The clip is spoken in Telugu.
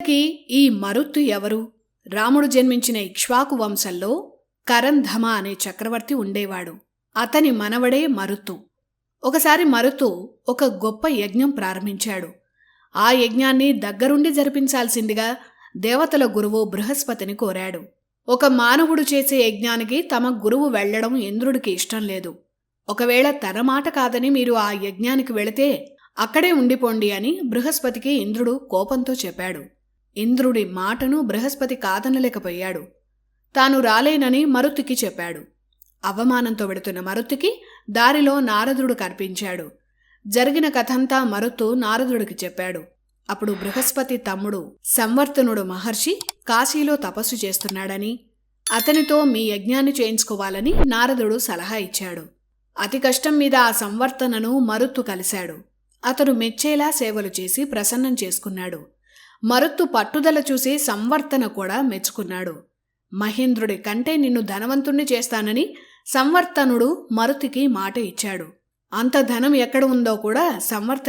ఇంతకీ ఈ మరుత్తు ఎవరు? రాముడు జన్మించిన ఇక్ష్వాకు వంశంలో కరంధమ అనే చక్రవర్తి ఉండేవాడు. అతని మనవడే మరుత్తు. ఒకసారి మరుతు ఒక గొప్ప యజ్ఞం ప్రారంభించాడు. ఆ యజ్ఞాన్ని దగ్గరుండి జరిపించాల్సిందిగా దేవతల గురువు బృహస్పతిని కోరాడు. ఒక మానవుడు చేసే యజ్ఞానికి తమ గురువు వెళ్ళడం ఇంద్రుడికి ఇష్టం లేదు. ఒకవేళ తన మాట కాదని మీరు ఆ యజ్ఞానికి వెళితే అక్కడే ఉండిపోండి అని బృహస్పతికి ఇంద్రుడు కోపంతో చెప్పాడు. ఇంద్రుడి మాటను బృహస్పతి కాదనలేకపోయాడు. తాను రాలేనని మరుత్తికి చెప్పాడు. అవమానంతో వెడుతున్న మరుత్తికి దారిలో నారదుడు కనిపించాడు. జరిగిన కథంతా మరుత్తు నారదుడికి చెప్పాడు. అప్పుడు బృహస్పతి తమ్ముడు సంవర్తనుడు మహర్షి కాశీలో తపస్సు చేస్తున్నాడని అతనితో మీ యజ్ఞాన్ని చేయించుకోవాలని నారదుడు సలహా ఇచ్చాడు. అతి కష్టం మీద ఆ సంవర్తనను మరుత్తు కలిశాడు. అతను మెచ్చేలా సేవలు చేసి ప్రసన్నం చేసుకున్నాడు. మరుత్తు పట్టుదల చూసి సంవర్తన కూడా మెచ్చుకున్నాడు. మహేంద్రుడి కంటే నిన్ను ధనవంతుణ్ణి చేస్తానని సంవర్తనుడు మరుతికి మాట ఇచ్చాడు. అంత ధనం ఎక్కడ ఉందో కూడా సంవర్త